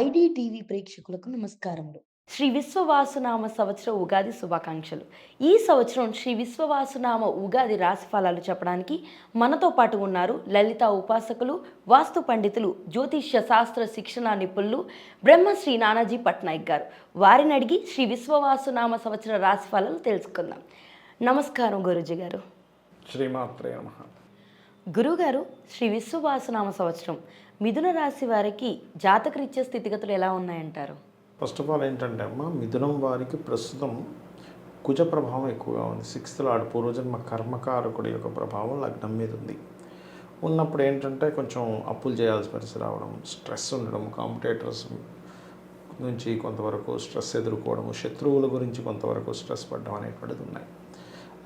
ID TV ప్రేక్షకులకు నమస్కారములు. శ్రీ విశ్వవాసునామ సంవత్సర ఉగాది శుభాకాంక్షలు. ఈ సంవత్సరం శ్రీ విశ్వవాసునామ ఉగాది రాశి ఫలాలు చెప్పడానికి మనతో పాటు ఉన్నారు లలిత ఉపాసకులు వాస్తు పండితులు జ్యోతిష్య శాస్త్ర శిక్షణ నిపుణులు బ్రహ్మశ్రీ నానాజీ పట్నాయక్ గారు. వారిని అడిగి శ్రీ విశ్వవాసునామ సంవత్సర రాశి ఫలాలు తెలుసుకుందాం. నమస్కారం గురుజీ గారు. శ్రీమాత్రే నమ. గురుగారు శ్రీ విశ్వవాసునామ సంవత్సరం మిథున రాశి వారికి జాతకరీత్యా స్థితిగతులు ఎలా ఉన్నాయంటారు? ఫస్ట్ ఆఫ్ ఆల్ ఏంటంటే అమ్మ మిథునం వారికి ప్రస్తుతం కుజ ప్రభావం ఎక్కువగా ఉంది. సిక్స్త్ లాడ్ పూర్వజన్మ కర్మకారకుడి యొక్క ప్రభావం లగ్నం మీద ఉంది. ఉన్నప్పుడు ఏంటంటే కొంచెం అప్పులు చేయాల్సిన పరిస్థితి రావడం స్ట్రెస్ ఉండడం కాంపిటేటర్స్ నుంచి కొంతవరకు స్ట్రెస్ ఎదుర్కోవడము శత్రువుల గురించి కొంతవరకు స్ట్రెస్ పడడం అనేటువంటిది ఉన్నాయి.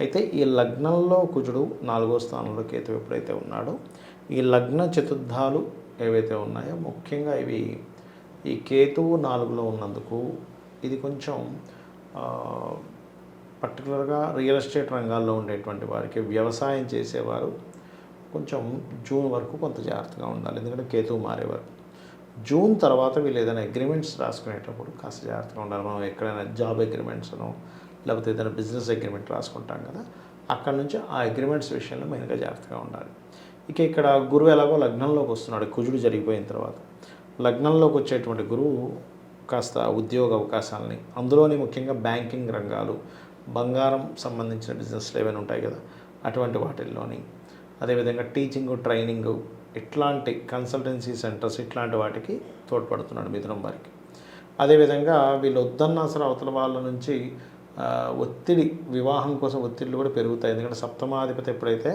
అయితే ఈ లగ్నంలో కుజుడు నాలుగో స్థానంలో కేతు ఎప్పుడైతే ఉన్నాడో ఈ లగ్న చతుర్థాలు ఏవైతే ఉన్నాయో ముఖ్యంగా ఇవి ఈ కేతువు నాలుగులో ఉన్నందుకు ఇది కొంచెం పర్టికులర్గా రియల్ ఎస్టేట్ రంగాల్లో ఉండేటువంటి వారికి వ్యవసాయం చేసేవారు కొంచెం జూన్ వరకు కొంత జాగ్రత్తగా ఉండాలి. ఎందుకంటే కేతువు మారేవారు. జూన్ తర్వాత వీళ్ళు ఏదైనా అగ్రిమెంట్స్ రాసుకునేటప్పుడు కాస్త జాగ్రత్తగా ఉండాలి. మనం ఎక్కడైనా జాబ్ అగ్రిమెంట్స్ను లేకపోతే ఏదైనా బిజినెస్ అగ్రిమెంట్ రాసుకుంటాం కదా అక్కడ నుంచి ఆ అగ్రిమెంట్స్ విషయంలో మెయిన్గా జాగ్రత్తగా ఉండాలి. ఇక ఇక్కడ గురువు ఎలాగో లగ్నంలోకి వస్తున్నాడు. కుజుడు జరిగిపోయిన తర్వాత. లగ్నంలోకి వచ్చేటువంటి గురువు కాస్త ఉద్యోగ అవకాశాలని అందులోని ముఖ్యంగా బ్యాంకింగ్ రంగాలు బంగారం సంబంధించిన బిజినెస్లు ఏమైనా ఉంటాయి కదా అటువంటి వాటిల్లోని అదేవిధంగా టీచింగ్ ట్రైనింగ్ ఇట్లాంటి కన్సల్టెన్సీ సెంటర్స్ ఇట్లాంటి వాటికి తోడ్పడుతున్నాడు మిథునం వారికి. అదేవిధంగా వీళ్ళు వద్దన్న అసలు అవతల వాళ్ళ నుంచి ఒత్తిడి వివాహం కోసం ఒత్తిళ్ళు కూడా పెరుగుతాయి. ఎందుకంటే సప్తమాధిపతి ఎప్పుడైతే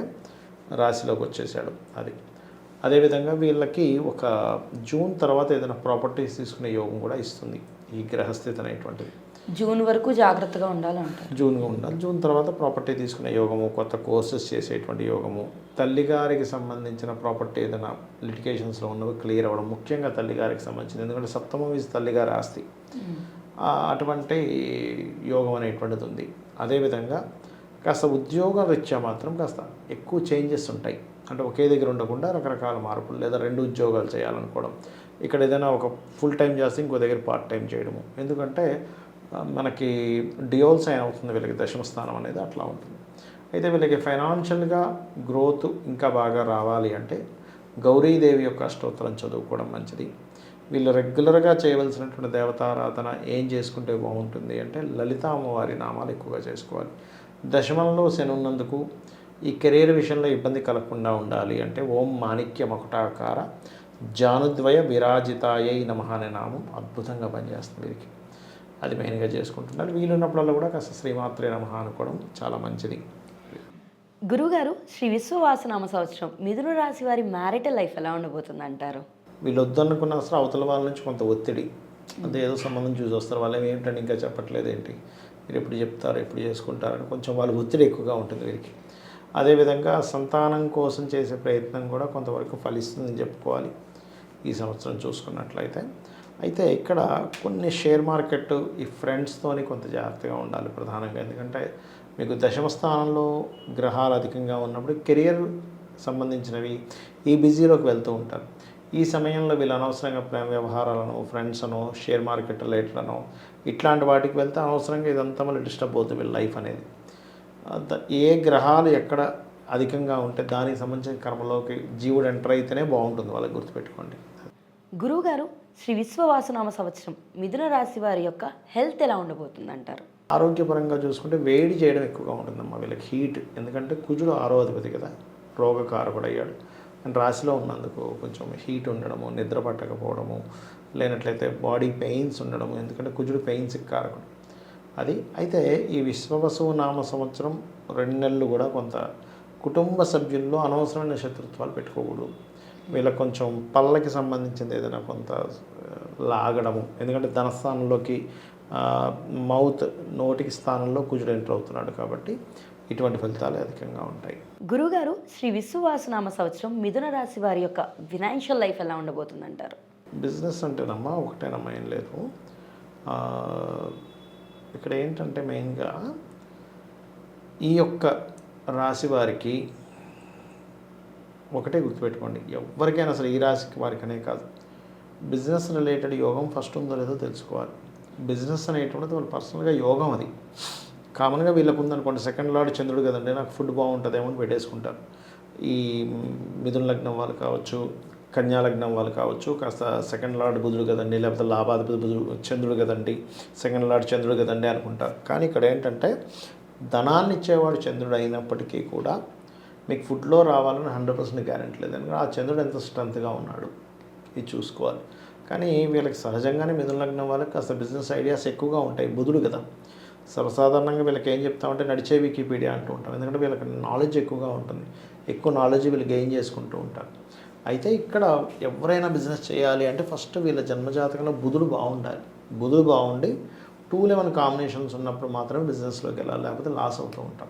రాశిలోకి వచ్చేసాడు అది. అదేవిధంగా వీళ్ళకి ఒక జూన్ తర్వాత ఏదైనా ప్రాపర్టీస్ తీసుకునే యోగం కూడా ఇస్తుంది ఈ గ్రహస్థితి అనేటువంటిది. జూన్ వరకు జాగ్రత్తగా ఉండాలంటారు జూన్గా ఉండాలి. జూన్ తర్వాత ప్రాపర్టీ తీసుకునే యోగము కొత్త కోర్సెస్ చేసేటువంటి యోగము తల్లిగారికి సంబంధించిన ప్రాపర్టీ ఏదైనా లిటికేషన్స్లో ఉన్నవి క్లియర్ అవ్వడం ముఖ్యంగా తల్లిగారికి సంబంధించింది. ఎందుకంటే సప్తమం ఈజ్ తల్లిగారి ఆస్తి. అటువంటి యోగం అనేటువంటిది ఉంది. అదేవిధంగా కాస్త ఉద్యోగ రీత్యా మాత్రం కాస్త ఎక్కువ చేంజెస్ ఉంటాయి. అంటే ఒకే దగ్గర ఉండకుండా రకరకాల మార్పులు లేదా రెండు ఉద్యోగాలు చేయాలనుకోవడం. ఇక్కడ ఏదైనా ఒక ఫుల్ టైం చేస్తే ఇంకో దగ్గర పార్ట్ టైం చేయడము. ఎందుకంటే మనకి డియోల్ సైన్ అవుతుంది వీళ్ళకి దశమస్థానం అనేది అట్లా ఉంటుంది. అయితే వీళ్ళకి ఫైనాన్షియల్గా గ్రోత్ ఇంకా బాగా రావాలి అంటే గౌరీదేవి యొక్క అష్టోత్తరం చదువుకోవడం మంచిది. వీళ్ళు రెగ్యులర్గా చేయవలసినటువంటి దేవతారాధన ఏం చేసుకుంటే బాగుంటుంది అంటే లలిత అమ్మవారి నామాలు ఎక్కువగా చేసుకోవాలి. దశమంలో శని ఉన్నందుకు ఈ కెరీర్ విషయంలో ఇబ్బంది కలగకుండా ఉండాలి అంటే ఓం మాణిక్య మకుటాకార జానుద్వయ విరాజితాయై నమ అనే నామం అద్భుతంగా పనిచేస్తుంది వీరికి. అది మెయిన్గా చేసుకుంటున్నారు. వీలున్నప్పుడల్లా కూడా కాస్త శ్రీమాత్రే నమ అనుకోవడం చాలా మంచిది. గురుగారు శ్రీ విశ్వవాసనామ సంవత్సరం మిథున రాశి వారి మ్యారిటల్ లైఫ్ ఎలా ఉండబోతుంది అంటారు వీళ్ళు వద్దనుకున్న అసలు అవతల వాళ్ళ నుంచి కొంత ఒత్తిడి. అంటే ఏదో సంబంధం చూసి వస్తారు. వాళ్ళు ఏంటంటే ఇంకా చెప్పట్లేదు ఏంటి మీరు ఎప్పుడు చెప్తారు ఎప్పుడు చేసుకుంటారని కొంచెం వాళ్ళ ఒత్తిడి ఎక్కువగా ఉంటుంది వీరికి. అదేవిధంగా సంతానం కోసం చేసే ప్రయత్నం కూడా కొంతవరకు ఫలిస్తుందని చెప్పుకోవాలి ఈ సంవత్సరం చూసుకున్నట్లయితే. అయితే ఇక్కడ కొన్ని షేర్ మార్కెట్ ఈ ఫ్రెండ్స్తోని కొంత జాగ్రత్తగా ఉండాలి ప్రధానంగా. ఎందుకంటే మీకు దశమ స్థానంలో గ్రహాలు అధికంగా ఉన్నప్పుడు కెరియర్ సంబంధించినవి ఈ బిజీలోకి వెళ్తూ ఉంటారు. ఈ సమయంలో వీళ్ళు అనవసరంగా ప్రేమ వ్యవహారాలను ఫ్రెండ్స్ అనో షేర్ మార్కెట్ రిలేటెడ్ ఇట్లాంటి వాటికి వెళ్తే అనవసరంగా ఇదంతా మళ్ళీ డిస్టర్బ్ అవుతుంది వీళ్ళ లైఫ్ అనేది. అంత- ఏ గ్రహాలు ఎక్కడ అధికంగా ఉంటే దానికి సంబంధించిన కర్మలోకి జీవుడు ఎంటర్ అయితేనే బాగుంటుంది వాళ్ళకి గుర్తుపెట్టుకోండి. గురువుగారు శ్రీ విశ్వవాసనామ సంవత్సరం మిథున రాశి వారి యొక్క హెల్త్ ఎలా ఉండబోతుంది అంటారు ఆరోగ్యపరంగా చూసుకుంటే వేడి చేయడం ఎక్కువగా ఉంటుందమ్మా వీళ్ళకి హీట్. ఎందుకంటే కుజుడు ఆరో అధిపతి కదా రోగకారకుడు అయ్యాడు. అండ్ రాశిలో ఉన్నందుకు కొంచెం హీట్ ఉండడము నిద్ర పట్టకపోవడము లేనట్లయితే బాడీ పెయిన్స్ ఉండడము ఎందుకంటే కుజుడు పెయిన్స్కి కారకుడు. అది అయితే ఈ విశ్వవసువు నామ సంవత్సరం రెండు నెలలు కూడా కొంత కుటుంబ సభ్యుల్లో అనవసరమైన శత్రుత్వాలు పెట్టుకోకూడదు. వీళ్ళకి కొంచెం పళ్ళకి సంబంధించింది ఏదైనా కొంత లాగడము. ఎందుకంటే ధనస్థానంలోకి మౌత్ నోటికి స్థానంలో కుజుడు ఎంటర్ అవుతున్నాడు కాబట్టి ఇటువంటి ఫలితాలు అధికంగా ఉంటాయి. గురుగారు శ్రీ విశ్వవాసనామ సంవత్సరం మిథున రాశి వారి యొక్క ఫినాన్షియల్ లైఫ్ ఎలా ఉండబోతుంది అంటారు బిజినెస్ అంటేనమ్మా ఒకటేనమ్మా ఏం లేదు. ఇక్కడ ఏంటంటే మెయిన్గా ఈ యొక్క రాశి వారికి ఒకటే గుర్తుపెట్టుకోండి. ఎవరికైనా అసలు ఈ రాశికి వారికనే కాదు. బిజినెస్ రిలేటెడ్ యోగం ఫస్ట్ ఉందో లేదో తెలుసుకోవాలి. బిజినెస్ అనేటువంటిది వాళ్ళు పర్సనల్గా యోగం అది. కామన్గా వీళ్ళకు ఉందనుకోండి సెకండ్ లార్డ్ చంద్రుడు కదండి నాకు ఫుడ్ బాగుంటుందేమో అని పెట్టేసుకుంటారు. ఈ మిథున లగ్నం వాళ్ళు కావచ్చు కన్యా లగ్నం వాళ్ళు కావచ్చు కాస్త సెకండ్ లార్డ్ బుధుడు కదండి లేకపోతే లాభాధిపతి బుధుడు చంద్రుడు కదండి సెకండ్ లార్డ్ చంద్రుడు కదండి అనుకుంటారు. కానీ ఇక్కడ ఏంటంటే ధనాన్ని ఇచ్చేవాడు చంద్రుడు అయినప్పటికీ కూడా మీకు ఫుడ్లో రావాలని హండ్రెడ్ పర్సెంట్ గ్యారెంటీ లేదు. ఎందుకంటే ఆ చంద్రుడు ఎంత స్ట్రెంత్గా ఉన్నాడు ఇది చూసుకోవాలి. కానీ వీళ్ళకి సహజంగానే మిథున లగ్నం వాళ్ళకి కాస్త బిజినెస్ ఐడియాస్ ఎక్కువగా ఉంటాయి బుధుడు కదా. సర్వసాధారణంగా వీళ్ళకి ఏం చెప్తామంటే నడిచే వికీపీడియా అంటూ ఉంటాం. ఎందుకంటే వీళ్ళకి నాలెడ్జ్ ఎక్కువగా ఉంటుంది. ఎక్కువ నాలెడ్జ్ వీళ్ళు గెయిన్ చేసుకుంటూ ఉంటారు. అయితే ఇక్కడ ఎవరైనా బిజినెస్ చేయాలి అంటే ఫస్ట్ వీళ్ళ జన్మజాతకంలో బుధుడు బాగుండాలి. బుధుడు బాగుండి టూ లెవెన్ కాంబినేషన్స్ ఉన్నప్పుడు మాత్రమే బిజినెస్లోకి వెళ్ళాలి. లేకపోతే లాస్ అవుతూ ఉంటాం.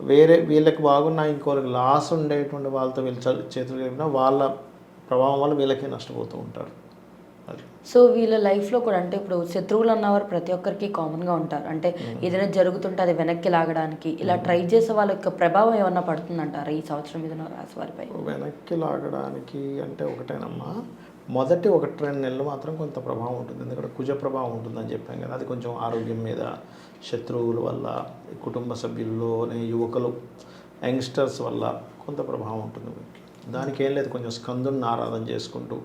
వేరే వీళ్ళకి బాగున్న ఇంకోరికి లాస్ ఉండేటువంటి వాళ్ళతో వీళ్ళు చ- చేతులు కలిపినా వాళ్ళ ప్రభావం వల్ల వీళ్ళకే నష్టపోతూ ఉంటారు. సో వీళ్ళ లైఫ్లో కూడా అంటే ఇప్పుడు శత్రువులు అన్నవారు ప్రతి ఒక్కరికి కామన్గా ఉంటారు. అంటే ఏదైనా జరుగుతుంటే అది వెనక్కి లాగడానికి ఇలా ట్రై చేసే వాళ్ళ యొక్క ప్రభావం ఏమన్నా పడుతుందంటారా ఈ సంవత్సరం మీద రాసి వారిపై? వెనక్కి లాగడానికి అంటే ఒకటేనమ్మా. మొదటి ఒక రెండు నెలలు మాత్రం కొంత ప్రభావం ఉంటుంది. ఎందుకంటే కుజ ప్రభావం ఉంటుందని చెప్పాం కదా. అది కొంచెం ఆరోగ్యం మీద శత్రువుల వల్ల కుటుంబ సభ్యుల్లోనే యువకులు యంగ్స్టర్స్ వల్ల కొంత ప్రభావం ఉంటుంది. దానికి ఏం లేదు. కొంచెం స్కందుని ఆరాధన చేసుకుంటూ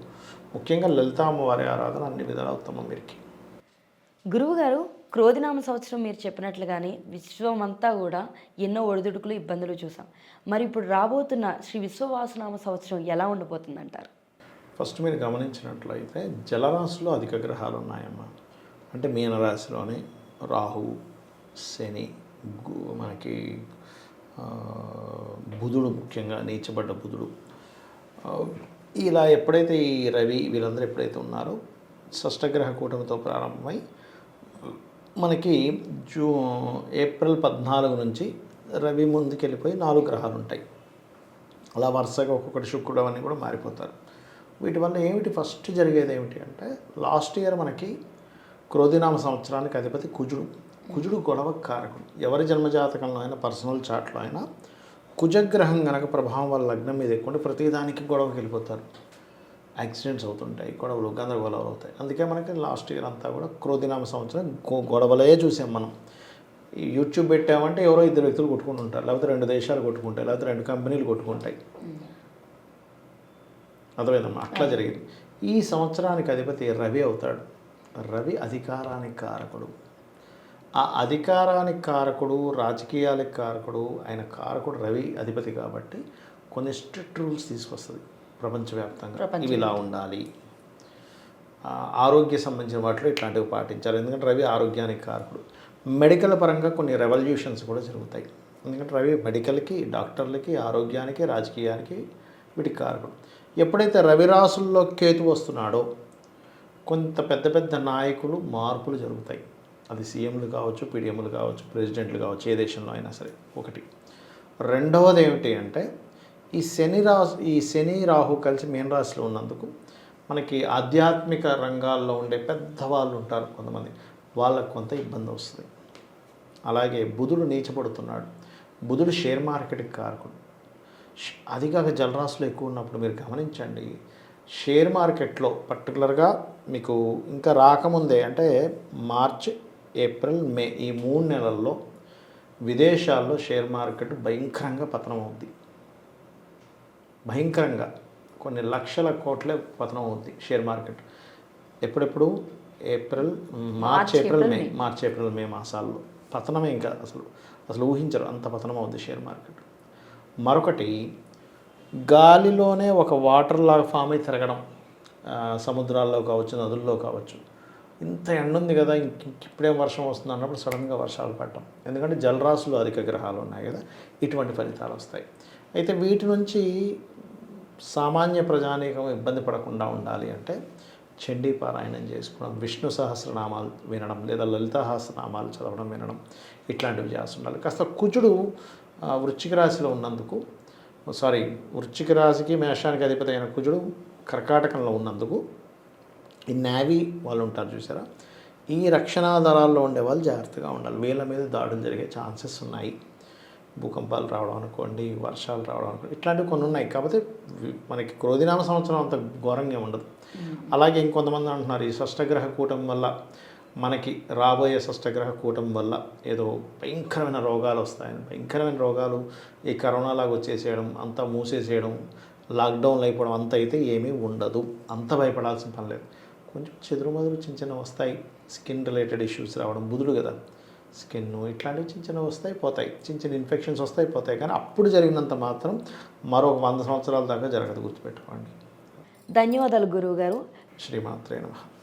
ముఖ్యంగా లలితా అమ్మవారి ఆరాధన అన్ని విధాలు ఉత్తమం వీరికి. గురువు గారు క్రోధినామ సంవత్సరం మీరు చెప్పినట్లుగానే విశ్వమంతా కూడా ఎన్నో ఒడిదుడుకులు ఇబ్బందులు చూసాం. మరి ఇప్పుడు రాబోతున్న శ్రీ విశ్వవాసనామ సంవత్సరం ఎలా ఉండబోతుందంటారు? ఫస్ట్ మీరు గమనించినట్లయితే జలరాశిలో అధిక గ్రహాలు ఉన్నాయమ్మా. అంటే మీనరాశిలోని రాహు శని మనకి బుధుడు ముఖ్యంగా నీచబడ్డ బుధుడు. ఇలా ఎప్పుడైతే ఈ రవి వీళ్ళందరూ ఎప్పుడైతే ఉన్నారో షష్టగ్రహ కూటమితో ప్రారంభమై మనకి జూ ఏప్రిల్ పద్నాలుగు నుంచి రవి ముందుకెళ్ళిపోయి నాలుగు గ్రహాలు ఉంటాయి. అలా వరుసగా ఒక్కొక్కటి శుక్రుడు అవన్నీ కూడా మారిపోతారు. వీటి వల్ల ఏమిటి? ఫస్ట్ జరిగేది ఏమిటి అంటే లాస్ట్ ఇయర్ మనకి క్రోధినామ సంవత్సరానికి అధిపతి కుజుడు. కుజుడు గొడవ కారకుడు. ఎవరి జన్మజాతకంలో అయినా పర్సనల్ చాట్లో అయినా కుజగ్రహం గనక ప్రభావం వల్ల లగ్నం మీద ఎక్కువ ప్రతిదానికి గొడవకి వెళ్ళిపోతారు. యాక్సిడెంట్స్ అవుతుంటాయి గొడవలు గందరగోళాలు అవుతాయి. అందుకే మనకి లాస్ట్ ఇయర్ అంతా కూడా క్రోధినామ సంవత్సరం గొ- గొడవలే చూసాం మనం. ఈ యూట్యూబ్ పెట్టామంటే ఎవరో ఇద్దరు వ్యక్తులు కొట్టుకుంటుంటారు లేకపోతే రెండు దేశాలు కొట్టుకుంటాయి లేకపోతే రెండు కంపెనీలు కొట్టుకుంటాయి. అర్థమైందమ్మా? అట్లా జరిగింది. ఈ సంవత్సరానికి అధిపతి రవి అవుతాడు. రవి అధికారానికి కారకుడు. ఆ అధికారానికి కారకుడు రాజకీయాలకు కారకుడు ఆయన కారకుడు రవి అధిపతి కాబట్టి కొన్ని స్ట్రిక్ట్ రూల్స్ తీసుకొస్తుంది ప్రపంచవ్యాప్తంగా. ఇవి ఇలా ఉండాలి. ఆరోగ్య సంబంధించిన వాటిలో ఇట్లాంటివి పాటించాలి. ఎందుకంటే రవి ఆరోగ్యానికి కారకుడు. మెడికల్ పరంగా కొన్ని రెవల్యూషన్స్ కూడా జరుగుతాయి. ఎందుకంటే రవి మెడికల్కి డాక్టర్లకి ఆరోగ్యానికి రాజకీయానికి వీటికి కారకుడు. ఎప్పుడైతే రవి రాసుల్లో కేతు వస్తున్నాడో కొంత పెద్ద పెద్ద నాయకులు మార్పులు జరుగుతాయి. అది సీఎంలు కావచ్చు పీడిఎంలు కావచ్చు ప్రెసిడెంట్లు కావచ్చు ఏ దేశంలో అయినా సరే ఒకటి. రెండవది ఏమిటి అంటే ఈ శని రాశి ఈ శని రాహు కలిసి మీన రాశిలో ఉన్నందుకు మనకి ఆధ్యాత్మిక రంగాల్లో ఉండే పెద్దవాళ్ళు ఉంటారు కొంతమంది. వాళ్ళకు కొంత ఇబ్బంది వస్తుంది. అలాగే బుధుడు నీచపడుతున్నాడు. బుధుడు షేర్ మార్కెట్కి కారకుడు. అది కాక జలరాశులు ఎక్కువ ఉన్నప్పుడు మీరు గమనించండి షేర్ మార్కెట్లో పర్టికులర్గా మీకు ఇంకా రాకముందే అంటే మార్చ్ ఏప్రిల్ మే ఈ మూడు నెలల్లో విదేశాల్లో షేర్ మార్కెట్ భయంకరంగా పతనం అవుద్ది భయంకరంగా. కొన్ని లక్షల కోట్లే పతనం అవుద్ది షేర్ మార్కెట్. ఎప్పుడెప్పుడు? April March April May. March April May మాసాల్లో. పతనమే ఇంకా అసలు అసలు ఊహించరు. అంత పతనం అవుద్ది షేర్ మార్కెట్. మరొకటి గాలిలోనే ఒక వాటర్ లాగా ఫామ్ అయి తిరగడం. సముద్రాల్లో కావచ్చు నదుల్లో కావచ్చు. ఇంత ఎండ ఉంది కదా ఇంక ఇప్పుడేం వర్షం వస్తుంది అన్నప్పుడు సడన్గా వర్షాలు పడటం. ఎందుకంటే జలరాశులు అధిక గ్రహాలు ఉన్నాయి కదా ఇటువంటి ఫలితాలు వస్తాయి. అయితే వీటి నుంచి సామాన్య ప్రజానీకం ఇబ్బంది పడకుండా ఉండాలి అంటే చండీ పారాయణం చేసుకోవడం విష్ణు సహస్రనామాలు వినడం లేదా లలిత సహస్రనామాలు చదవడం వినడం ఇట్లాంటివి చేస్తుండాలి కాస్త కుజుడు వృశ్చిక రాశిలో ఉన్నందుకు సారీ వృశ్చిక రాశికి మేషానికి అధిపతి అయిన కుజుడు కర్కాటకంలో ఉన్నందుకు ఈ నేవీ వాళ్ళు ఉంటారు చూసారా? ఈ రక్షణ దళాల్లో ఉండే వాళ్ళు జాగ్రత్తగా ఉండాలి. వీళ్ళ మీద దాడులు జరిగే ఛాన్సెస్ ఉన్నాయి. భూకంపాలు రావడం అనుకోండి వర్షాలు రావడం అనుకోండి ఇట్లాంటివి కొన్ని ఉన్నాయి. కాకపోతే మనకి క్రోధినామ సంవత్సరం అంత ఘోరంగా ఉండదు. అలాగే ఇంకొంతమంది అంటున్నారు ఈ షష్టగ్రహ కూటం వల్ల మనకి రాబోయే షష్టగ్రహ కూటం వల్ల ఏదో భయంకరమైన రోగాలు వస్తాయని. భయంకరమైన రోగాలు ఈ కరోనా లాగా వచ్చేసేయడం అంతా మూసేసేయడం లాక్డౌన్లు అయిపోవడం అంత అయితే ఏమీ ఉండదు. అంత భయపడాల్సిన పని లేదు. కొంచెం చెదురుమదురు చిన్న చిన్న వస్తాయి. స్కిన్ రిలేటెడ్ ఇష్యూస్ రావడం బుధుడు కదా. స్కిన్ ఇట్లాంటివి చిన్న చిన్న వస్తాయి పోతాయి. చిన్న చిన్న ఇన్ఫెక్షన్స్ వస్తాయి పోతాయి. కానీ అప్పుడు జరిగినంత మాత్రం మరొక వంద సంవత్సరాల దాకా జరగదు గుర్తుపెట్టుకోండి. ధన్యవాదాలు గురువుగారు. శ్రీమాత్రే నమః.